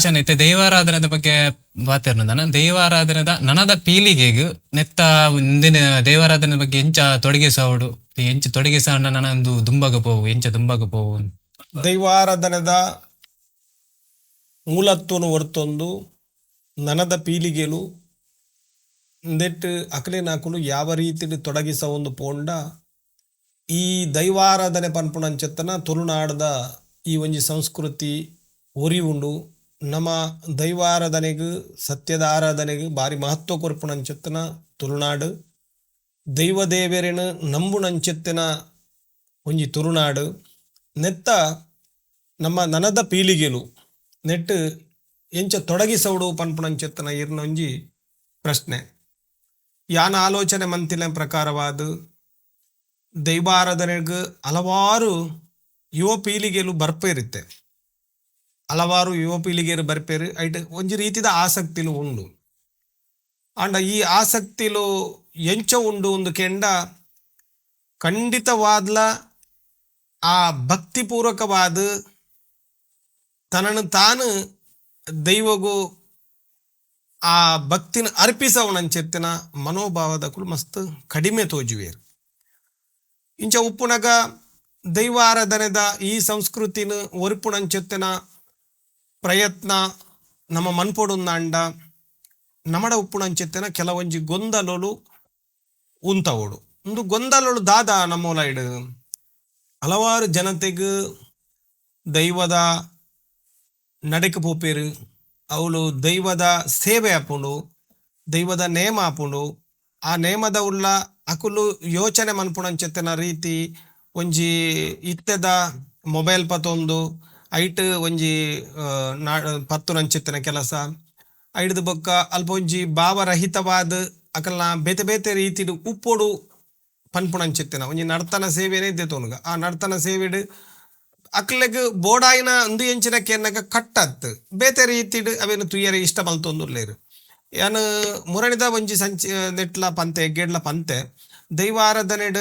Question ಐತೆ ದೈವಾರಾಧನದ ಬಗ್ಗೆ ಮಾತಾಡೋದನ್ನ ದೈವಾರಾಧನದ ನನದ ಪೀಳಿಗೆಗೂ ನೆತ್ತ ಇಂದಿನ ದೇವಾರಾಧನೆ ಬಗ್ಗೆ ಎಂಚ ತೊಡಗಿಸೋಡು, ಎಂಚ ತೊಡಗಿಸ ನನಂದು ದುಂಬಗ ಪೋವು ಎಂಚ ದುಂಬಗ ಪೋವು ದೈವಾರಾಧನದ ಮೂಲತ್ವನು ಹೊರತೊಂದು ನನದ ಪೀಳಿಗೆಲು ನೆಟ್ಟು ಅಕಲಿನಾಕುಲು ಯಾವ ರೀತಿಲಿ ತೊಡಗಿಸ ಒಂದು ಪೋಂಡ, ಈ ದೈವಾರಾಧನೆ ಪನ್ಪುಣಂಚೆತ್ತನ ತುಳುನಾಡದ ಈ ಒಂಜಿ ಸಂಸ್ಕೃತಿ ಉಂಡು ನಮ್ಮ ದೈವಾರಾಧನೆಗೂ ಸತ್ಯದ ಆರಾಧನೆಗೆ ಭಾರಿ ಮಹತ್ವ ಕೊರ್ಪುಣಂಚೆತ್ತನ ತುಳುನಾಡು. ದೈವ ದೇವರೇನು ನಂಬುಣಂಚೆತ್ತಿನ ಒಂಜಿ ತುಳುನಾಡು. ನೆತ್ತ ನಮ್ಮ ನನದ ಪೀಳಿಗೆಲು ನೆಟ್ಟು ಎಂಚ ತೊಡಗಿಸೌಡು ಪನ್ಪುಣಂಚೆತ್ತನ ಇರ್ನೊಂಜಿ ಪ್ರಶ್ನೆ. ಯಾನ ಆಲೋಚನೆ ಮಂತಿನ ಪ್ರಕಾರವಾದ, ದೈವಾರಾಧನೆಗೆ ಹಲವಾರು ಯುವ ಪೀಳಿಗೆಲು ಬರ್ಪೇರಿತ್ತೆ ಹಲವಾರು ಯುವ ಪೀಳಿಗೆಯರು ಬರ್ಪೇರು. ಐಟ್ ಒಂಜಿ ರೀತಿದ ಆಸಕ್ತಿಲು ಉಂಡು. ಆಂಡ ಈ ಆಸಕ್ತಿಲು ಎಂಚ ಉಂಡು ಒಂದು ಕೆಂಡ ಖಂಡಿತವಾದ್ಲ ಆ ಭಕ್ತಿಪೂರ್ವಕವಾದ ತನ್ನನ್ನು ತಾನು ದೈವಗೂ ಆ ಭಕ್ತಿನ ಅರ್ಪಿಸವನಂಚೆತ್ತಿನ ಮನೋಭಾವದ ಕುಲು ಮಸ್ತ್ ಕಡಿಮೆ ತೋಜುವೇರು. ಇಂಚ ಉಪ್ಪುನಗ ದೈವ ಆರಾಧನೆದ ಈ ಸಂಸ್ಕೃತಿನ ಒರಿಪುಣಂಚೆತ್ತಿನ ಪ್ರಯತ್ನ, ನಮ್ಮ ಮನ್ಪೊಡುಂದಾಂಡ ನಮಡ ಉಪ್ಪುಣಂಚೆತ್ತಿನ ಕೆಲವೊಂಜಿ ಗೊಂದಲಲು ಉಂತವೋಡು. ಒಂದು ಗೊಂದಲಲು ದಾದ ನಮ್ಮೋಲ ಹಲವಾರು ಜನತೆಗೆ ದೈವದ ನಡಕೆ ಪೋಪೇರು ಅವಳು ದೈವದ ಸೇವೆ ಆಪುಂಡು, ದೈವದ ನೇಮ ಆಪುಂಡು. ಆ ನೇಮದ ಉಳ್ಳ ಅಕುಲು ಯೋಚನೆ ಮನ್ಪುಣಂಚೆತ್ತಿನ ರೀತಿ ಒಂಜಿ ಇತ್ತೆದ ಮೊಬೈಲ್ ಪತೊಂದು ಐಟ್ ಒಂಜಿ ನಾ ನಾ ಪತ್ತುನಂಚೆತ್ತಿನ ಕೆಲಸ. ಐಡ್ದು ಬೊಕ್ಕ ಅಲ್ಪ ಒಂಜಿ ಭಾವರಹಿತವಾದ ಅಕಲ್ನ ಬೇತೆ ಬೇತೆ ರೀತಿಡು ಉಪ್ಪೊಡು ಪನ್ಪುಣಂಚಿತ್ತಿನ ಒಂಜಿ ನರ್ತನ ಸೇವೆನೇ ಇದ್ದೆ ತೋನುಗ. ಆ ನರ್ತನ ಸೇವೆಡು ಅಕ್ಲೆಗ್ ಬೋಡಾಯಿನ ಅಂದು ಎಂಚಿನ ಕೆನ್ನಗ ಕಟ್ಟತ್. ಬೇತೆ ರೀತಿಡ್ ಅವೇನು ತುಯ್ಯರೆ ಇಷ್ಟ ಮಲ್ತೊಂದುಲ್ಲೇರು ಯಾನು ಮುರಣಿದ ಒಂಜಿ ಸಂಚಿ, ನೆಟ್ಲ ಪಂತೆ, ಗೇಡ್ಲ ಪಂತೆ, ದೈವಾರಾಧನೆಡ್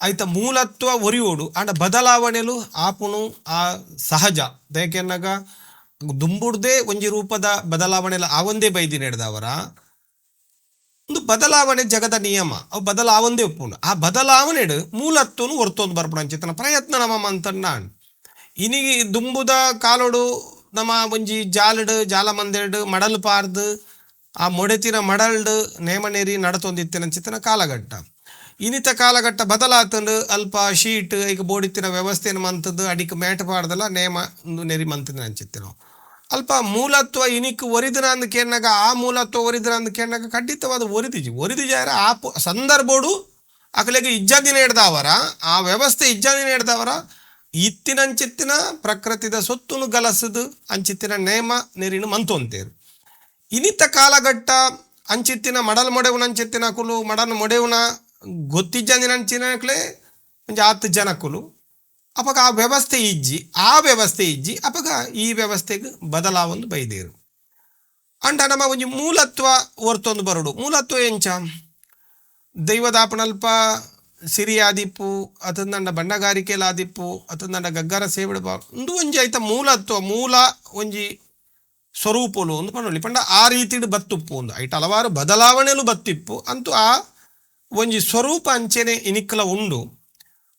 ಐತ ಮೂಲತ್ವ ಒರಿಯೋಡು, ಆಂಡ ಬದಲಾವಣೆಲು ಆಪುನು ಆ ಸಹಜ. ದಯಕೆನ್ನಾಗ, ದುಂಬುಡ್ದೇ ಒಂಜಿ ರೂಪದ ಬದಲಾವಣೆಲ ಒಂದೇ ಬೈದಿ ನಡೆದವರ ಒಂದು ಬದಲಾವಣೆ ಜಗದ ನಿಯಮ, ಅವು ಬದಲಾವಂದೇ ಉಪ್ಪುಂಡು ಆ ಬದಲಾವಣೆಡು ಮೂಲತ್ವನು ಹೊರ್ತೊಂದು ಬರ್ಪುಣಂಚಿತನ ಪ್ರಯತ್ನ ನಮ್ಮ ಮಂತಣ್ಣಾನ್ ಇನಿಗೆ ದುಂಬುದ ಕಾಲೋಡು ನಮ್ಮ ಒಂಜಿ ಜಾಲಡ್ ಜಾಲ ಮಂದೆಡ್ ಮಡಲ್ ಪಾರ್ದು ಆ ಮೊಡೆತಿನ ಮಡಲ್ಡ್, ನೇಮನೇರಿ ನಡತೊಂದಿತ್ತಿನ ಚಿತ್ತನ ಕಾಲಘಟ್ಟ. ಇನಿತ ಕಾಲಘಟ್ಟ ಬದಲಾತಂಡು ಅಲ್ಪ ಶೀಟ್, ಈಗ ಬೋಡಿತ್ತಿನ ವ್ಯವಸ್ಥೆನ ಮಂತದ್ದು ಅಡಿಕ್ ಮ್ಯಾಟ್ ಪಾಡ್ದಲ್ಲ ನೇಮ ನೆರಿ ಮಂತಿನ ಅಂಚಿತ್ತಿನ ಅಲ್ಪ ಮೂಲತ್ವ ಇನಿಕ್ ಒರಿದಿನ ಅಂದ ಕೇನಾಗ ಆ ಮೂಲತ್ವ ಒರಿದಿನ ಅಂದ ಕೇನಾಗ ಖಂಡಿತವಾದ ಒರಿದಿಜಿ ಒರಿದಿಜಾರ ಆ ಸಂದರ್ಭಡು ಅಕಲೆಗೆ ಇಜ್ಜಾದಿನ ಹಿಡ್ದವರ ಆ ವ್ಯವಸ್ಥೆ ಇಜ್ಜಾದಿನ ಹಿಡ್ದವರ ಇತ್ತಿನ ಅಂಚಿತ್ತಿನ ಪ್ರಕೃತಿದ ಸೊತ್ತುನು ಗಲಸದು, ಅಂಚಿತ್ತಿನ ನೇಮ ನೆರಿನು ಮಂತೊಂತೇರು ಇನಿತ ಕಾಲಘಟ್ಟ ಅಂಚಿತ್ತಿನ ಮಡಲ್ ಮೊಡೆವುನ ಅಂಚಿತ್ತಿನ ಕುಲು ಮಡನ್ ಮೊಡೆವುನ ಗೊತ್ತಿಜ್ಜಂದಿನ ಅಂಚಿನಕ್ಲೆ ಒಂಜಿ ಹತ್ತು ಜನಕ್ಕುಲು ಅಪಗ ಆ ವ್ಯವಸ್ಥೆ ಇಜ್ಜಿ, ಆ ವ್ಯವಸ್ಥೆ ಇಜ್ಜಿ, ಅಪಗ ಈ ವ್ಯವಸ್ಥೆಗೆ ಬದಲಾವೊಂದು ಬೈದೇರು. ಅಂಡ ನಮ್ಮ ಒಂಜಿ ಮೂಲತ್ವ ಒರ್ತೊಂದು ಬರಡು. ಮೂಲತ್ವ ಎಂಚ? ದೈವದಾಪಣಲ್ಪ ಸಿರಿ ಆದಿಪ್ಪು ಅತಂದಂಡ ಬಣ್ಣಗಾರಿಕೆಲ ಆದಿಪ್ಪು ಅತಂದಂಡ ಗಗ್ಗರ ಸೇವಿಡ ಉಂದು ಒಂಜಿ ಐತ ಮೂಲತ್ವ, ಮೂಲ ಒಂಜಿ ಸ್ವರೂಪಲು, ಒಂದು ಪಂಡ ಆ ರೀತಿಡ್ ಬತ್ತುಪ್ಪು ಒಂದು. ಐಟ್ ಹಲವಾರು ಬದಲಾವಣೆಲು ಬತ್ತಿಪ್ಪು. ಅಂತೂ ಆ ಒಂಜಿ ಸ್ವರೂಪ ಅಂಚೆನೆ ಇನಿಕ್ಕಲ ಉಂಡು.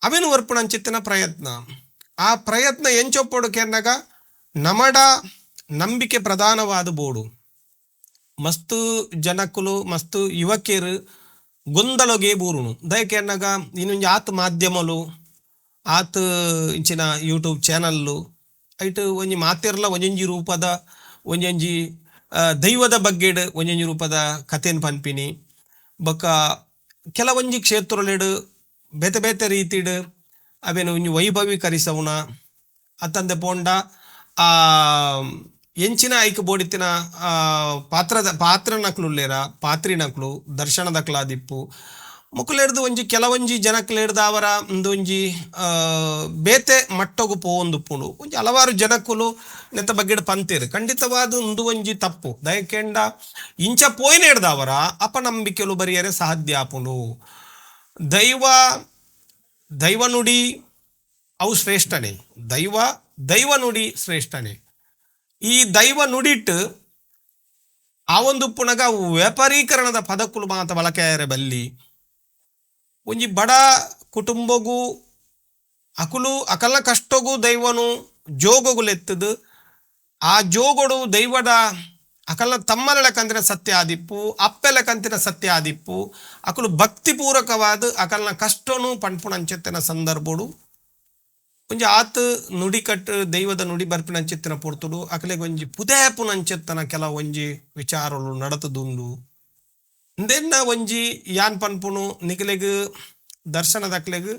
ಅವೆನ್ ವರ್ಪಣ ಅಂಚಿತ್ತಿನ ಪ್ರಯತ್ನ. ಆ ಪ್ರಯತ್ನ ಎಂಚೊಪ್ಪಡು ಕೆನ್ನಗ ನಮಡ ನಂಬಿಕೆ ಪ್ರಧಾನವಾದ ಬೋಡು. ಮಸ್ತು ಜನಕುಲು, ಮಸ್ತು ಯುವಕಿಯರು ಗೊಂದಲೊಗೆ ಬೂರುಣು ದಯಕೆ ಅನ್ನಗ ಇನ್ನೊಂಜಿ ಆತ್ ಮಾಧ್ಯಮಲು, ಆತ್ ಇಂಚಿನ ಯೂಟ್ಯೂಬ್ ಚಾನಲ್ಲು, ಐಟ್ ಒಂಜಿ ಮಾತೆರ್ಲ ಒಂಜೊಂಜಿ ರೂಪದ, ಒಂಜೊಂಜಿ ದೈವದ ಬಗ್ಗೆಡ್ ಒಂಜೊಂಜಿ ರೂಪದ ಕಥೆನ್ ಪನ್ಪಿನಿ. ಬೊಕ್ಕ ಕೆಲವೊಂಜಿ ಕ್ಷೇತ್ರಲೆಡ್ ಬೇತೆ ಬೇತೆ ರೀತಿಡ್, ಅವೇನು ಒಂಜಿ ವೈಭವೀಕರಿಸವುನ, ಅತ್ತಂದೆ ಪೋಂಡ, ಆ, ಎಂಚಿನ ಐಕ್ ಬೋಡಿತ್ತಿನ ಪಾತ್ರದ ಪಾತ್ರನಕ್ಲುಲ್ಲೇರ ಪಾತ್ರಿನಕ್ಲು ದರ್ಶನದಕ್ಲಾದಿಪ್ಪು ಮುಕ್ಕುಲೆಡ್ದು ಒಂಜಿ ಕೆಲವೊಂಜಿ ಜನಕ್ಲೆಡ್ದು ಅವರ ಒಂದು ಒಂಜಿ ಆ, ಬೇತೆ ಮಟ್ಟಗು ಪೋವೊಂದುಪ್ಪುಂಡು ಒಂಜಿ ಹಲವಾರು ಜನಕ್ಕುಲು ನೆತ್ತ ಬಗ್ಗೆಡ್ ಪಂತೇರು. ಖಂಡಿತವಾದ ಒಂದು ಒಂಜಿ ತಪ್ಪು. ದಯಕೆಂಡ ಇಂಚ ಪೋಯ್ನೆಡ್ದು ಅವರ ಅಪನಂಬಿಕೆಲು ಬರಿಯರೆ ಸಾಧ್ಯ ಆಪುಂಡು ದೈವ ದೈವ ನುಡಿ ಅವು ಶ್ರೇಷ್ಠನೇ. ದೈವ ದೈವ ನುಡಿ ಶ್ರೇಷ್ಠನೇ. ಈ ದೈವ ನುಡಿಟ್ಟು ಆ ಒಂದು ಪುನಗ ವ್ಯಾಪಾರೀಕರಣದ ಪದಕ್ಕುಲು ಮಾತ ಬಳಕೆಯರೆ ಬಲ್ಲಿ. ಒಂಜಿ ಬಡ ಕುಟುಂಬಗು ಅಕುಲು ಅಕಲ ಕಷ್ಟಗೂ ದೈವನು ಜೋಗಗುಲೆತ್ತದು ಆ ಜೋಗೊಡು ದೈವದ ಅಕಲ ತಮ್ಮಲ ಕಂತಿನ ಸತ್ಯ ಆದಿಪ್ಪು ಅಪ್ಪೆಲ ಕಂತಿನ ಸತ್ಯ ಆದಿಪ್ಪು. ಅಕುಲು ಭಕ್ತಿಪೂರ್ವಕವಾದ ಅಕಲ್ನ ಕಷ್ಟನು ಪಣ್ಪುಣಂಚೆತ್ತಿನ ಸಂದರ್ಭಡು. ಒಂಜಿ ಆತ ನುಡಿ ಕಟ್ಟು ದೈವದ ನುಡಿ ಬರ್ಪಿನಂಚೆತ್ತಿನ ಪೊರ್ತುಡು. ಅಕಲೆಗೆ ಒಂಜಿ ಪುದೇಪುನಂಚೆತ್ತನ ಕೆಲ ಒಂಜಿ ವಿಚಾರಗಳು ನಡತದುಂಡು. ಇಂದೆನ್ನ ಒಂಜಿ ಯಾನ್ ಪನ್ಪುನು ನಿಖಲೆಗ್ ದರ್ಶನದಕ್ಲೆಗ್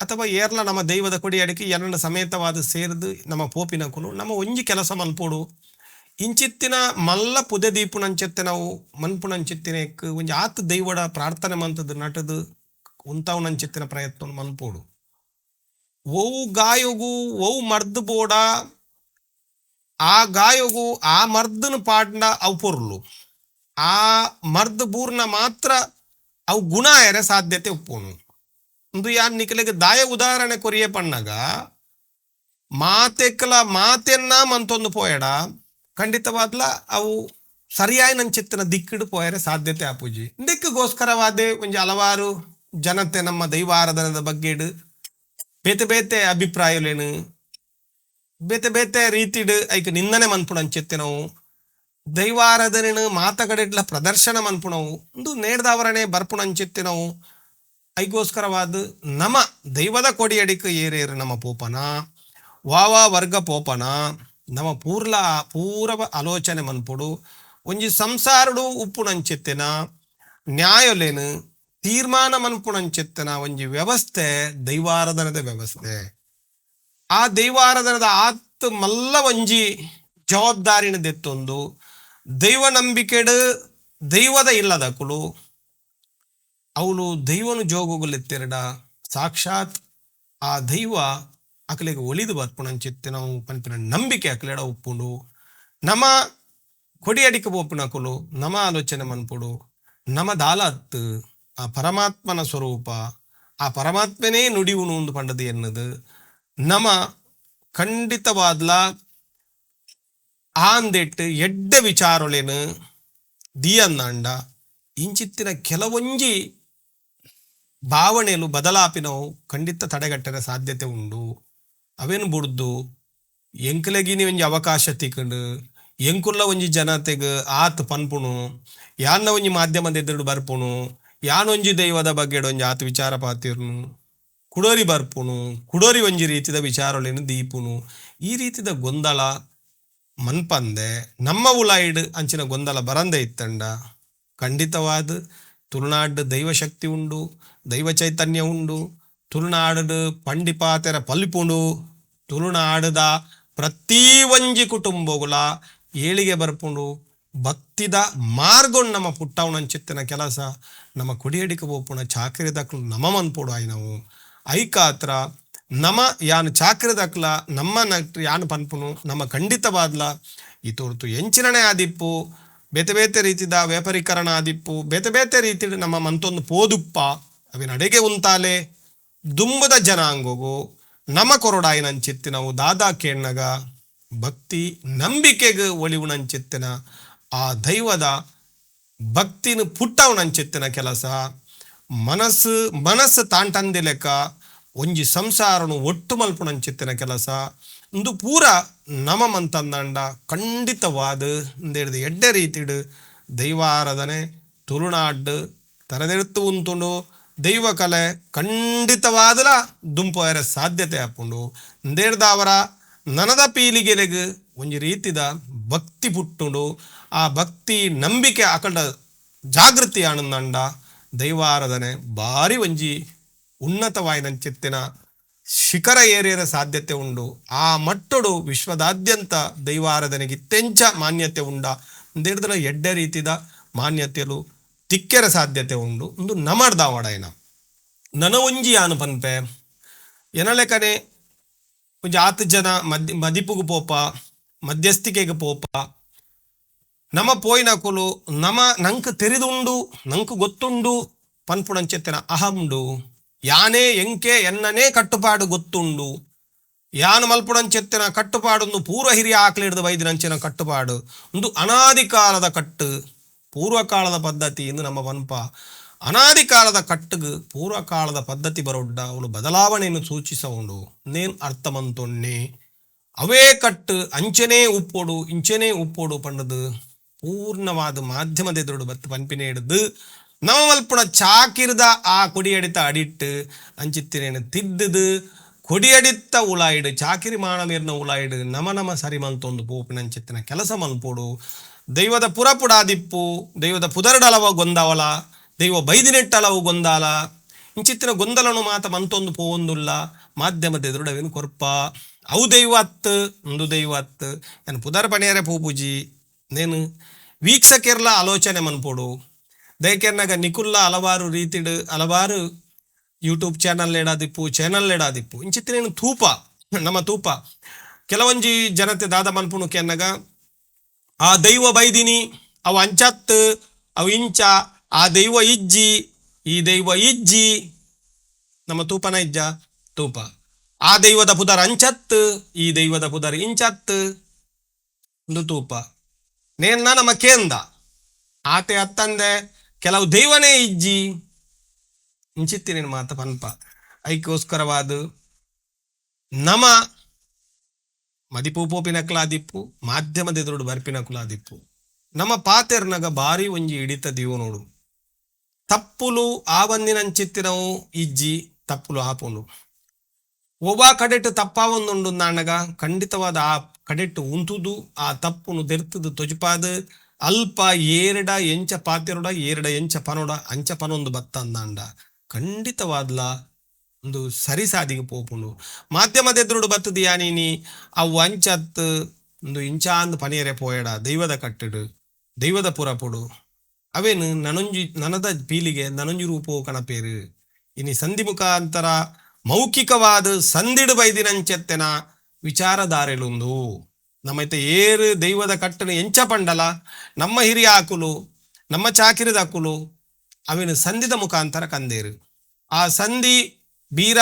ಅಥವಾ ಏರ್ಲ ನಮ್ಮ ದೈವದ ಕೊಡಿ ಅಡಿಕೆ ಎರಡ ಸಮೇತವಾದ ಸೇರಿದು ನಮ್ಮ ಪೋಪಿನಕುಲು ನಮ್ಮ ಒಂಜಿ ಕೆಲಸ ಮನ್ಪೋಡು ಇಂಚಿತ್ತಿನ ಮಲ್ಲ ಪುದೆ ದೀಪುನಂಚೆತ್ತೆ ನಾವು ಮನ್ಪುನಂಚೆತ್ತಿನಕ್ ಒಂಜಿ ಆತ್ ದೈವಡ ಪ್ರಾರ್ಥನೆ ಮಂತದ್ದು ನಟದು ಉಂತವನಂಚೆತ್ತಿನ ಪ್ರಯತ್ನ ಮನ್ಪೋಡು ಒವು ಗಾಯಗು ಒವು ಮರ್ದ್ ಬೋಡ ಆ ಗಾಯಗು ಆ ಮರ್ದನ ಪಾಡ್ನ ಅವು ಪೊರ್ಲು ಆ ಮರ್ದ ಬೂರ್ನ ಮಾತ್ರ ಅವು ಗುಣ ಎರೆ ಸಾಧ್ಯತೆ ಉಪ್ಪುನು. ಒಂದು ಯಾನ್ ನಿಖಲೆಗೆ ದಾಯ ಉದಾಹರಣೆ ಕೊರಿಯೆ ಪಣ್ಣಗ, ಮಾತೆಕ್ಲ ಮಾತೆನ್ನ ಮಂತೊಂದು ಪೋಯಡ, ಖಂಡಿತವಾದ್ಲ ಅವು ಸರಿಯಾಗಿ ಚಿತ್ತನ ದಿಕ್ಕಿಡು ಪೋಯರೆ ಸಾಧ್ಯತೆ ಆಪುಜಿ. ದಿಕ್ಕಿಗೋಸ್ಕರವಾದೆ ಒಂಜಿ ಹಲವಾರು ಜನತೆ ನಮ್ಮ ದೈವಾರಾಧನದ ಬಗ್ಗೆಡು, ಬೇತೆ ಬೇತೆ ಅಭಿಪ್ರಾಯಲೇನು, ಬೇತೆ ಬೇತೆ ರೀತಿಡು ಐಕ ನಿಂದನೆ ಮನ್ಪುಣಂಚೆತ್ತೆ ನಾವು ಮಾತಗಡೆಡ್ಲ ಪ್ರದರ್ಶನ ಮನ್ಪುಣವು ಒಂದು ನೇಡ್ದಾವರಣೆ ಬರ್ಪುಣಂಚಿತ್ತಿನವು. ಐಗೋಸ್ಕರವಾದ ನಮ ದೈವದ ಕೊಡಿಯಡಿಕ ಏರೇರು ನಮ್ಮ ಪೋಪನ, ವಾವ ವರ್ಗ ಪೋಪನ, ನಮ್ಮ ಪೂರ್ಲ ಪೂರವ ಆಲೋಚನೆ ಮನ್ಪುಡು, ಒಂಜಿ ಸಂಸಾರಡು ಉಪ್ಪುಣಂಚಿತ್ತಿನ, ನ್ಯಾಯಲೇನು ತೀರ್ಮಾನ ಮನ್ಪುಣಂಚಿತ್ತಿನ ಒಂಜಿ ವ್ಯವಸ್ಥೆ, ದೈವಾರಾಧನದ ವ್ಯವಸ್ಥೆ. ಆ ದೈವಾರಾಧನದ ಆತ್ ಮಲ್ಲ ಒಂಜಿ ಜವಾಬ್ದಾರಿನ ದೆತ್ತೊಂದು ದೈವ ನಂಬಿಕೆಡ್ ದೈವದ ಇಲ್ಲದ ಕುಲು ಅವಳು ದೈವನು ಜೋಗುಗುಲೆತ್ತೆರಡ. ಸಾಕ್ಷಾತ್ ಆ ದೈವ ಅಕಲೆಗೆ ಒಲಿದು ಬರ್ಪುಣಂಚಿತ್ತೆ ನಾವು ಪನ್ಪಿನ ನಂಬಿಕೆ ಅಕಲೆಡ ಉಪ್ಪುಂಡು ನಮ ಕೊಡಿ ಅಡಿಕೆ ನಮ ಆಲೋಚನೆ ಮನ್ಪುಡು. ನಮ ದಾಲತ್, ಆ ಪರಮಾತ್ಮನ ಸ್ವರೂಪ, ಆ ಪರಮಾತ್ಮನೇ ನುಡಿಯುನು ಒಂದು ಪಂಡದು ಎನ್ನದು. ನಮ ಖಂಡಿತವಾದ್ಲ ಆಂದೆಟ್ ಎಡ್ಡೆ ವಿಚಾರೊಳೆನು ದಿಯನ್ನಾಂಡ ಇಂಚಿತ್ತಿನ ಕೆಲವೊಂಜಿ ಭಾವನೆಲು ಬದಲಾಪಿನವು ಖಂಡಿತ ತಡೆಗಟ್ಟರೆ ಸಾಧ್ಯತೆ ಉಂಡು. ಅವೇನು ಬುಡ್ದು? ಎಂಕ್ಲೆಗಿನಿ ಒಂಜಿ ಅವಕಾಶ ತಿಕ್ಕಂಡು ಎಂಕುಲ್ಲ ಒಂಜಿ ಜನತೆಗೆ ಆತ್ ಪನ್ಪುಣು, ಯಾನ್ನ ಒಂಜಿ ಮಾಧ್ಯಮದ ಎದುರು ಬರ್ಪುಣು ಯಾನೊಂಜಿ ದೈವದ ಬಗ್ಗೆ ಒಂಜಿ ಆತ ವಿಚಾರ ಪಾತಿರ್ನು, ಕುಡೋರಿ ಬರ್ಪುಣು, ಕುಡೋರಿ ಒಂಜಿ ರೀತಿದ ವಿಚಾರಗಳೇನು ದೀಪುನು ಈ ರೀತಿದ ಗೊಂದಲ ಮನ್ಪಂದೆ, ನಮ್ಮ ಉಲಾಯ್ಡ್ ಅಂಚಿನ ಗೊಂದಲ ಬರಂದೆ ಇತ್ತಂಡ. ಖಂಡಿತವಾದ, ತುಳುನಾಡ್ ದೈವಶಕ್ತಿ ಉಂಡು ದೈವ ಚೈತನ್ಯ ಉಂಡು, ತುಳುನಾಡು ಪಂಡಿಪಾತೆರ ಪಲ್ಪುಂಡು. ತುಳುನಾಡದ ಪ್ರತಿ ಒಂಜಿ ಕುಟುಂಬಗಳ ಏಳಿಗೆ ಬರ್ಪುಂಡು. ಭಕ್ತಿದ ಮಾರ್ಗೊಂಡು ನಮ್ಮ ಪುಟ್ಟವನಂಚಿತ್ತಿನ ಕೆಲಸ, ನಮ್ಮ ಕುಡಿಯಡಿಕೆ ಬೋಪುಣ ಚಾಕರಿ ದಕ್ಲು ನಮ ಮನ್ಪುಡು ಆಯ್ನವು. ಐಕಾತ್ರ ನಮ ಯಾನ್ ಚಾಕ್ರದಕ್ಲ ದಕ್ಲ ನಮ್ಮ ನಟ್ ಯಾನ್ ಪನ್ಪುನು, ನಮ್ಮ ಖಂಡಿತವಾದ್ಲ ಈ ತೋರ್ತು ಎಂಚಿನನೆ ಆದಿಪ್ಪು, ಬೇತೆ ಬೇತೆ ರೀತಿದ ವ್ಯಾಪಾರೀಕರಣ ಆದಿಪ್ಪು, ಬೇತೆ ಬೇತೆ ರೀತಿ ನಮ್ಮ ಮಂತೊಂದು ಪೋದುಪ್ಪ ಅವಿನ ಅಡೆಗೆ ಉಂತಾಲೆ. ದುಂಬದ ಜನಾಂಗಗು, ನಮ ಕೊರಡಾಯಿನಂಚಿತ್ತಿ ನಾವು ದಾದಾ ಕೇಣ್ಣಗ ಭಕ್ತಿ ನಂಬಿಕೆಗೆ ಒಲಿವುನಂಚಿತ್ತಿನ, ಆ ದೈವದ ಭಕ್ತಿನ ಪುಟ್ಟವನಂಚಿತ್ತಿನ ಕೆಲಸ. ಮನಸ್ಸು ಮನಸ್ಸು ತಾಂಟಂದೆ ಲೆಕ್ಕ ಒಂಜಿ ಸಂಸಾರನು ಒಟ್ಟು ಮಲ್ಪುಣಂಚಿತ್ತಿನ ಕೆಲಸ. ಇಂದು ಪೂರ ನಮ ಮಂತಂದಂಡ ಖಂಡಿತವಾದ ಇಂದೇಳಿದ ಎಡ್ಡೆ ರೀತಿಡು ದೈವಾರಾಧನೆ ತುಳುನಾಡು ತರದೆಡ್ತು ಉಂತುಂಡು. ದೈವ ಕಲೆ ಖಂಡಿತವಾದಲ ದುಂಪೋಯರ ಸಾಧ್ಯತೆ ಆಪುಂಡು. ಅವರ ನನದ ಪೀಲಿಗೆಲೆಗೆ ಒಂಜಿ ರೀತಿದ ಭಕ್ತಿ ಪುಟ್ಟುಂಡು. ಆ ಭಕ್ತಿ ನಂಬಿಕೆ ಅಕಂಡ ಜಾಗೃತಿ ಆನಂದಂಡ ದೈವಾರಾಧನೆ ಭಾರಿ ಒಂಜಿ ಉನ್ನತವಾಯಿನಂಚಿತ್ತಿನ ಶಿಖರ ಏರಿಯರ ಸಾಧ್ಯತೆ ಉಂಡು ಆ ಮಟ್ಟಡು ವಿಶ್ವದಾದ್ಯಂತ ದೈವಾರಾಧನೆಗೆ ಇತ್ತೆಂಚ ಮಾನ್ಯತೆ ಉಂಡ ಅಂದೇಳಿದ್ರೆ ಎಡ್ಡೆ ರೀತಿದ ಮಾನ್ಯತೆಲು ತಿಕ್ಕೆರ ಸಾಧ್ಯತೆ ಉಂಡು ಒಂದು ನಮರ್ದಾವಡಾಯನ ನನ ಒಂಜಿ ಯಾನು ಪನ್ಪೆ ಎನಲೆಕನೆ ಒಂಜಿ ಆತು ಜನ ಮದ್ ಮದಿಪುಗು ಪೋಪ ಮಧ್ಯಸ್ಥಿಕೆಗೆ ಪೋಪ ನಮ ಪೋಯಿನಕುಲು ನಮ ನಂಕ್ ತೆರಿದುಂಡು ನಂಕ್ ಗೊತ್ತುಂಡು ಪನ್ಪುಣಂಚೆತ್ತಿನ ಅಹಂಡು ಯಾನೇ ಎಂಕೆ ಎನ್ನನೇ ಕಟ್ಟುಪಾಡು ಗೊತ್ತುಂಡು. ಯಾನು ಮಲ್ಪುಡಂಚೆತ್ತಿನ ಕಟ್ಟುಪಾಡೊಂದು ಪೂರ್ವ ಹಿರಿಯ ಆಕಲಿ ಹಿಡಿದು ಬೈದಿನಂಚಿನ ಕಟ್ಟುಪಾಡು. ಒಂದು ಅನಾದಿ ಕಾಲದ ಕಟ್ಟು, ಪೂರ್ವಕಾಲದ ಪದ್ಧತಿ ಎಂದು ನಮ್ಮ ಪನ್ಪ ಅನಾದಿ ಕಾಲದ ಪೂರ್ವಕಾಲದ ಪದ್ಧತಿ ಬರೋಡ್ಡ ಅವನು ಬದಲಾವಣೆಯನ್ನು ಸೂಚಿಸವುಂಡು. ನೇನು ಅರ್ಥಮಂತೊಣ್ಣೆ ಅವೇ ಕಟ್ಟು ಅಂಚನೆ ಉಪ್ಪೋಡು, ಇಂಚನೆ ಉಪ್ಪೋಡು ಪಂಡದು ಪೂರ್ಣವಾದ ಮಾಧ್ಯಮದ ಎದುರು ಬತ್ತು ಪಂಪಿನ ನವ ಮಲ್ಪುಣ ಚಾಕಿರ್ದ ಆ ಕೊಡಿಯಡಿತ ಅಡಿಟ್ಟು ಅಂಚಿತ್ತಿರೇನು ತಿದ್ದದು, ಕೊಡಿಯಡಿತ್ತ ಉಲಾಯಿಡು, ಚಾಕಿರಿ ಮಾಣಮೇರ್ನ ಉಲಾಯಿಡು, ನಮ ನಮ ಸರಿ ಮಂತೊಂದು ಪೋಪಿನ ಅಂಚಿತ್ತಿನ ಕೆಲಸ ಮಲ್ಪೋಡು. ದೈವದ ಪುರಪುಡಾದಿಪ್ಪು ದೈವದ ಪುದರ್ಡಲವ ಗೊಂದವಲ, ದೈವ ಬೈದಿನೆಟ್ಟಲವು ಗೊಂದಾಲ. ಇಂಚಿತ್ತಿನ ಗೊಂದಲನು ಮಾತ ಮಂತೊಂದು ಪೋವೊಂದುಲ್ಲ, ಮಾಧ್ಯಮದ ಎದುರುಡವೇನು ಕೊರ್ಪ. ಅವು ದೈವತ್ ಒಂದು ದೈವತ್ ಪುದರ್ ಪಣಿಯರೆ ಪೂಪೂಜಿ, ನೇನು ವೀಕ್ಷಕರ್ಲ ಆಲೋಚನೆ ಮನ್ಪೋಡು. ದಯಕೆರ್ನಾಗ ನಿಕುಲ್ಲ ಹಲವಾರು ರೀತಿಡು ಹಲವಾರು ಯೂಟ್ಯೂಬ್ ಚಾನಲ್ ಎಡಾದಿಪ್ಪು ಚಾನಲ್ ಎಡಾದಿಪ್ಪು ಇಂಚಿತ್ತಿನೇನು ತೂಪ ನಮ್ಮ ತೂಪ ಕೆಲವೊಂಜಿ ಜನತೆ ದಾದ ಮನ್ಪುಣು ಕೆನ್ನಾಗ ಆ ದೈವ ಬೈದಿನಿ, ಅವು ಅಂಚತ್, ಅವು ಇಂಚ, ಆ ದೈವ ಇಜ್ಜಿ, ಈ ದೈವ ಇಜ್ಜಿ. ನಮ್ಮ ತೂಪನ ಇಜ್ಜ ತೂಪ ಆ ದೈವದ ಪುದರ್ ಅಂಚತ್, ಈ ದೈವದ ಪುದರ್ ಇಂಚತ್. ಒಂದು ತೂಪ ನೇನ್ನ ನಮ್ಮ ಕೇಂದ. ಆತೆ ಅತ್ತಂದೆ ಕೆಲವು ದೈವನೇ ಇಜ್ಜಿ. ಇಂಚಿತ್ತಿನ ಮಾತ ಪನ್ಪ. ಐಕ್ಕೋಸ್ಕರವಾದ ನಮ ಮದಿಪೂಪೋಪಿನ ಕುಲಾದಿಪ್ಪು, ಮಾಧ್ಯಮದ ಎದುರುಡು ಬರ್ಪಿನ ಕುಲಾದಿಪ್ಪು. ನಮ್ಮ ಪಾತೆರ್ನಗ ಬಾರಿ ಒಂಜಿ ಹಿಡಿತ ದೀವು ನೋಡು. ತಪ್ಪುಲು ಆವಂದಿನಂಚಿತ್ತಿನವು ಇಜ್ಜಿ, ತಪ್ಪುಲು ಆಪುಂಡು. ಒಬ್ಬ ಕಡೆಟ್ ತಪ್ಪಾವೊಂದುಂಡು ನಾನಗ ಖಂಡಿತವಾದ ಆ ಕಡೆಟ್ಟು ಉಂತುದು, ಆ ತಪ್ಪುನು ದೆರ್ತದು ತೊಜಪಾದ. ಅಲ್ಪ ಏರಡ ಎಂಚ ಪಾತೆರೊಡ, ಏರಡ ಎಂಚ ಪನೋಡ, ಅಂಚ ಪನೊಂದು ಬತ್ತ ಅಂದಾಂಡ. ಖಂಡಿತವಾದ್ಲ ಒಂದು ಸರಿ ಸಾದಿಗೆ ಪೋಪುಂಡು. ಮಾಧ್ಯಮದ ಎದುರುಡು ಬತ್ತದು ನೀನಿ? ಅವು ಅಂಚತ್ ಒಂದು ಇಂಚಾಂದ್ ಪನಿಯರೆ ಪೋಯಡ, ದೈವದ ಕಟ್ಟಡು, ದೈವದ ಪುರಪುಡು. ಅವೇನು ನನೊಂಜಿ, ನನದ ಪೀಲಿಗೆ ನನೊಂಜಿ ರೂಪವು ಕಣಪೇರು. ಇನಿ ಸಂಧಿ ಮುಖಾಂತರ ಮೌಖಿಕವಾದ ಸಂದಿಡು ಬೈದಿನಂಚೆತ್ತೆನ ವಿಚಾರಧಾರೆಲುಂದು. ನಮ್ಮೈತೆ ಏರು ದೈವದ ಕಟ್ಟನು ಎಂಚ ಪಂಡಲ, ನಮ್ಮ ಹಿರಿಯ ಹಾಕುಲು ನಮ್ಮ ಚಾಕಿರಿದ ಹಾಕುಲು ಅವಿನ ಸಂಧಿದ ಮುಖಾಂತರ ಕಂದೇರು. ಆ ಸಂಧಿ ಬೀರ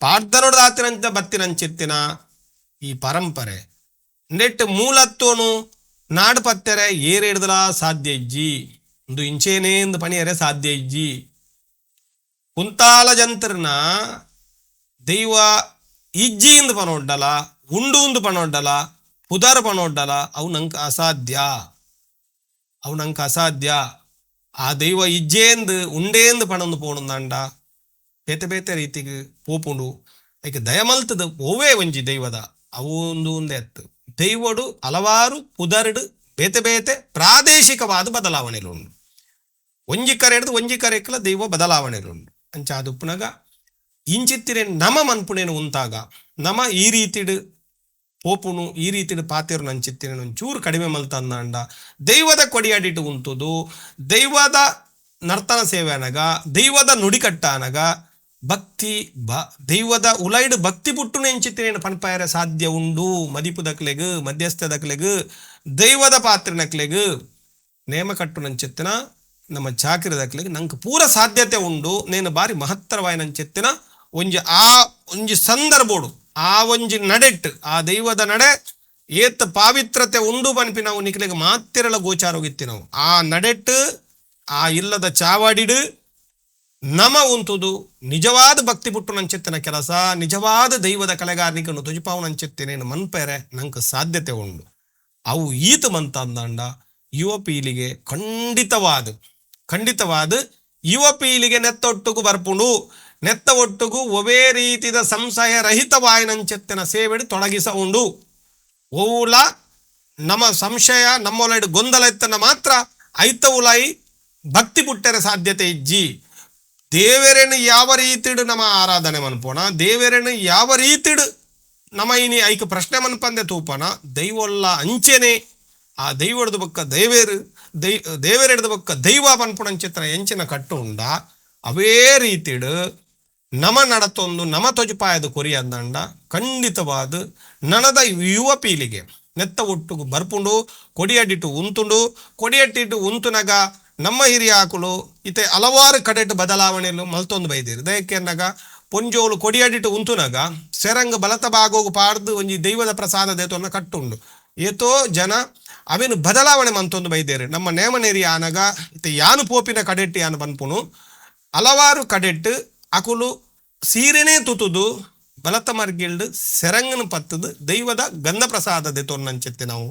ಪಾಡ್ದನೋಡ ಬತ್ತಿನಂಚಿತ್ತಿನ ಈ ಪರಂಪರೆ. ನೆಟ್ ಮೂಲತ್ವನು ನಾಡು ಪತ್ತೆರೆ ಏರಿಡ್ದಲ ಸಾಧ್ಯ ಇಜ್ಜಿ ಒಂದು ಇಂಚೇನೇಂದು ಪಣಿಯರೆ ಸಾಧ್ಯ ಇಜ್ಜಿ. ಕುಂತಾಲ ಜಂತ್ರನ ದೈವ ಇಜ್ಜಿಯಿಂದ ಪನೊಡ್ಡಲ, ಉಂಡು ಪನೊಡ್ಡಲ ಪುದಾರ್ಪಣೋಡ್ಡಲ್ಲ ಅವನಂಕ ಅಸಾಧ್ಯ. ಅವನಂಕ ಅಸಾಧ್ಯ. ಆ ದೈವ ಇಜ್ಜೇಂದು ಉಂಡೇಂದ ಪಣಂದು ಪೋಣಂದಾಂಡ ಬೇತೆ ಬೇತೆ ರೀತಿಗೆ ಪೋಪುಂಡು. ಐಕೆ ದಯಮಲ್ತದ ಓವೇ ಒಂಜಿ ದೈವದ. ಅವು ಒಂದು ಒಂದೇ ಅತ್ತು. ದೈವಡು ಹಲವಾರು ಪುದರ್ಡು, ಬೇತೆ ಬೇತೆ ಪ್ರಾದೇಶಿಕವಾದ ಬದಲಾವಣೆಲುಂಡು. ಒಂಜಿ ಕರೆ ಹಿಡಿದು ಒಂಜಿ ಕರೆಕ್ಲ ದೈವ ಬದಲಾವಣೆಲುಂಡು. ಅಂಚ ಅದುಪ್ಪನಾಗ, ಇಂಚಿತ್ತಿರೆ ನಮ ಮನ್ಪುಣೇನು ಉಂತಾಗ, ನಮ ಈ ರೀತಿಡು ಪೋಪುನು ಈ ರೀತಿ ಪಾತಿರು ನಂಚಿತ್ತೇನೆ ಒಂಚೂರು ಕಡಿಮೆ ಮಲ್ತಂದಾಂಡ ದೈವದ ಕೊಡಿಯಾಡಿಟ್ಟು ಉಂತುದು ದೈವದ ನರ್ತನ ಸೇವೆ ಅನಗ, ದೈವದ ನುಡಿಕಟ್ಟ ಅನಗ, ಭಕ್ತಿ ಬ, ದೈವದ ಉಲೈಡ್ ಭಕ್ತಿ ಪುಟ್ಟು ನೆಂಚಿತ್ತೇನೆ ಪನ್ಪಾಯರ ಸಾಧ್ಯ ಉಂಡು. ಮದಿಪು ದಕ್ಲೆಗ ಮಧ್ಯಸ್ಥ ದಕ್ಲೆಗ್ ದೈವದ ಪಾತ್ರೆನಕ್ಲೆಗ್ ನೇಮ ಕಟ್ಟು ನಂಚಿತ್ತಿನ ನಮ್ಮ ಚಾಕಿರ ದಕ್ಲೆಗ್ ನಂಗೆ ಪೂರ ಸಾಧ್ಯತೆ ಉಂಡು. ನೇನು ಬಾರಿ ಮಹತ್ತರವಾಯ ನಂಚೆತ್ತಿನ ಒಂಜಿ ಆ, ಒಂಜಿ ಸಂದರ್ಭೋಡು. ಆ ಒಂಜಿ ನಡೆಟ್, ಆ ದೈವದ ನಡೆ ಏತ್ ಪಾವಿತ್ರತೆ ಉಂಡು ಬನ್ಪಿ ನಾವು ನಿಕ್ಲೆಗ್ ಮಾತಿರಲ ಗೋಚಾರೋಗಿತ್ತಿ ನಾವು. ಆ ನಡೆಟ್, ಆ ಇಲ್ಲದ ಚಾವಾಡಿಡು, ನಮ ಉಂತುದು ನಿಜವಾದ ಭಕ್ತಿ ಪುಟ್ಟು ನಂಚೆತ್ತಿನ ಕೆಲಸ, ನಿಜವಾದ ದೈವದ ಕಲೆಗಾರನಿಗನ್ನು ತುಜಿಪಾವು ನಂಚೆತ್ತೇನೇನು ಮನ್ಪೇರೆ, ನಂಗೆ ಸಾಧ್ಯತೆ ಉಂಡು. ಅವು ಈತ ಮಂತ ಅಂದಾಂಡ ಯುವ ಪೀಳಿಗೆ ಖಂಡಿತವಾದ ಖಂಡಿತವಾದ ಯುವ ಪೀಳಿಗೆ ನೆತ್ತೊಟ್ಟುಗು ಬರ್ಪುಂಡು. ನೆತ್ತ ಒಟ್ಟುಗೂ ಒವೇ ರೀತಿದ ಸಂಶಯ ರಹಿತವಾಯಿನಂಚೆತ್ತಿನ ಸೇವೆಡು ತೊಡಗಿಸ ಉಂಡು. ಓಲ ನಮ್ಮ ಸಂಶಯ, ನಮ್ಮೊಲಡು ಗೊಂದಲ ಎತ್ತನ ಮಾತ್ರ ಐತವುಲಾಯಿ ಭಕ್ತಿ ಪುಟ್ಟರೆ ಸಾಧ್ಯತೆ ಇಜ್ಜಿ. ದೇವರೇನು ಯಾವ ರೀತಿಡು ನಮ್ಮ ಆರಾಧನೆ ಮನ್ಪೋಣ ದೇವರೇನು ಯಾವ ರೀತಿಡು ನಮ ಇನಿ ಐಕ ಪ್ರಶ್ನೆ ಮನ್ಪಂದೆ ತೂಪಣ, ದೈವೊಲ್ಲ ಅಂಚೆನೆ ಆ ದೈವಡ್ದ ಬೊಕ್ಕ ದೈವೇರು, ದೈ, ದೇವರೆಡ್ದ ಬೊಕ್ಕ ದೈವ ಮನ್ಪುಣ ಚಿತ್ರ ಎಂಚಿನ ಕಟ್ಟು ಉಂಡ ಅವೇ ರೀತಿಡು ನಮ ನಡತೊಂದು, ನಮ ತೊಜುಪಾಯದ ಕೊರಿ ಅಂದಂಡ ಖಂಡಿತವಾದ ನನದ ಯುವ ಪೀಳಿಗೆ. ನೆತ್ತ ಒಟ್ಟುಗು ಬರ್ಪುಂಡು, ಕೊಡಿಯಡ್ಡಿಟ್ಟು ಉಂತುಂಡು, ಕೊಡಿಯಟ್ಟಿಟ್ಟು ಉಂತುನಗ ನಮ್ಮ ಹಿರಿಯ ಆಕುಲು ಇತೆ ಹಲವಾರು ಕಡೆಟ್ ಬದಲಾವಣೆಲು ಮಲ್ತೊಂದು ಬೈದಿರು. ದಯಕ್ಕೆ ಅನ್ನಗ ಪೊಂಜೋಲು ಕೊಡಿಯಡಿಟ್ಟು ಉಂತುನಗ ಸೆರಂಗ್ ಬಲತ ಬಾಗೋಗು ಪಾಡ್ದು ಒಂಜಿ ದೈವದ ಪ್ರಸಾದ ದೇತವನ್ನು ಕಟ್ಟುಂಡು. ಏತೋ ಜನ ಅವೇನು ಬದಲಾವಣೆ ಮಂತೊಂದು ಬೈದೇರು. ನಮ್ಮ ನೇಮನೇರಿ ಆನಗ ಇತ್ತೆ ಯಾನು ಪೋಪಿನ ಕಡೆಟ್ಟು ಯಾನು ಬನ್ಪುನು ಹಲವಾರು ಕಡೆಟ್ಟು ಅಕುಲು ಸೀರೆನೇ ತುತುದು ಬಲತ ಮರ್ಗಿಲ್ಡು ಸೆರಂಗನ ಪತ್ತದು, ದೈವದ ಗಂಧ ಪ್ರಸಾದ ದೇತೊನ್ನಂಚೆತ್ತೆ ನಾವು.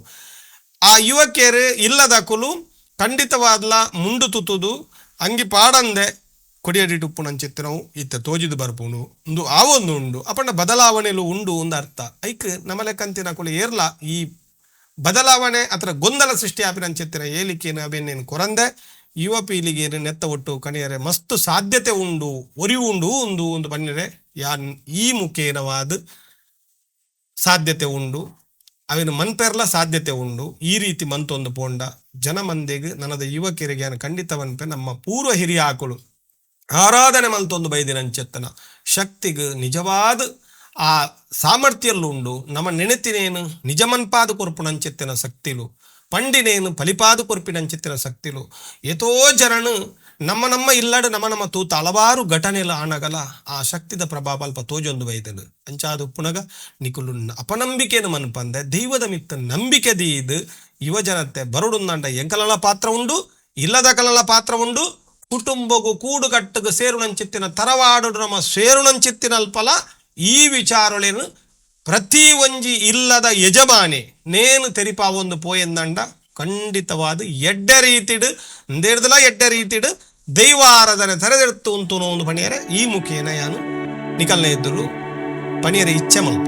ಆ ಯುವಕಿಯರು ಇಲ್ಲದ ಕುಲು ಖಂಡಿತವಾದ್ಲ ಮುಂಡು ತುತ್ತುದು, ಅಂಗಿ ಪಾಡಂದೆ ಕೊಡಿಯಡಿ ಉಪ್ಪು ನಂಚಿತ್ತು ನಾವು. ಇತ್ತ ತೋಜಿದು ಬರ್ಪುನು ಒಂದು ಆವೊಂದು ಉಂಡು. ಅಪಂಡ ಬದಲಾವಣೆಲು ಉಂಡು ಒಂದು ಅರ್ಥ. ಐಕ್ ನಮ್ಮ ಲೆಕ್ಕಂತಿನ ಕುಲು ಏರ್ಲ, ಈ ಬದಲಾವಣೆ ಅಥವಾ ಗೊಂದಲ ಸೃಷ್ಟಿ ಆಪಿನಂಚೆತ್ತಿನ ಏಲಿಕೇನು ಅವೇನೇನು ಕೊರಂದೆ ಯುವ ಪೀಳಿಗೆಯನ್ನು ನೆತ್ತ ಒಟ್ಟು ಕಣಿಯರೆ, ಮಸ್ತ್ ಸಾಧ್ಯತೆ ಉಂಡು ಒರಿ ಉಂಡು ಒಂದು ಒಂದು ಬನ್ನಿರೆ ಯಾನ್ ಈ ಮುಖೇನವಾದ ಸಾಧ್ಯತೆ ಉಂಡು, ಅವಿನ ಮನ್ಪೆರ್ಲ ಸಾಧ್ಯತೆ ಉಂಡು, ಈ ರೀತಿ ಮಂತೊಂದು ಪೋಂಡ, ಜನ ಮಂದಿಗೆ ನನ್ನದ ಯುವಕರಿಗೆ ಅನ್ನ ಖಂಡಿತ ಮನ್ಪೆ ನಮ್ಮ ಪೂರ್ವ ಹಿರಿಯ ಆಕಳು. ಆರಾಧನೆ ಮಂತೊಂದು ಬೈದಿನಂಚೆತ್ತನ ಶಕ್ತಿಗೆ ನಿಜವಾದ ಆ ಸಾಮರ್ಥ್ಯಲ್ಲುಂಡು, ನಮ್ಮ ನೆನೆತಿನೇನು ನಿಜ ಮನ್ಪಾದ ಕೊರ್ಪುನಂಚೆತ್ತಿನ ಶಕ್ತಿಲು. ಪಂಡಿನೇನು ಫಲಿಪಾದ ಕೊರ್ಪಿನಂಚೆತ್ತಿನ ಶಕ್ತಿಲು. ಎತೋ ಜರನು ನಮ್ಮ ನಮ್ಮ ಇಲ್ಲಡು ನಮ್ಮ ನಮ್ಮ ತೂತ ಹಲವಾರು ಘಟನೆಲ ಆಣಗಲ ಆ ಶಕ್ತಿದ ಪ್ರಭಾವ ಅಲ್ಪ ತೋಜೊಂದು ವೈದನು ಅಂಚಾದು ಪುನಗ ನಿಕುಲು ಅಪನಂಬಿಕೆನು ಮನ್ಪಂದೆ ದೈವದ ಮಿತ್ತ ನಂಬಿಕೆ ದೀದು. ಯುವಜನತೆ ಬರುಡುಂದಂಡ ಎಂಕಲಲ ಪಾತ್ರ ಉಂಡು, ಇಲ್ಲದ ಕಲಲ ಪಾತ್ರ ಉಂಡು. ಕುಟುಂಬಗು ಕೂಡು ಕಟ್ಟುಗು ಸೇರುಣಂಚಿತ್ತಿನ ತರವಾಡು ನಮ್ಮ ಸೇರುಣಂಚಿತ್ತಿನಲ್ಪಲ ಈ ವಿಚಾರಳೇನು ಪ್ರತಿ ಒಂಜಿ ಇಲ್ಲದ ಯಜಮಾನಿ. ನೇನು ತೆರಿಪಾವೊಂದು ಪೋಯಂದಂಡ ಖಂಡಿತವಾದ ಎಡ್ಡೆ ರೀತಿಡು ಅಂದೇರ್ದಲ ಎಡ್ಡೆ ರೀತಿಡು ದೈವಾರಾಧನೆ ತೆರೆದಿರ್ತು ಉಂತು ಒಂದು ಪಣಿಯರೆ ಈ ಮುಖೇನ ಯಾನು ನಿಕಲ್ನ ಎದ್ದರು ಪಣಿಯರ ಇಚ್ಛೆ ಮಲ್ಪ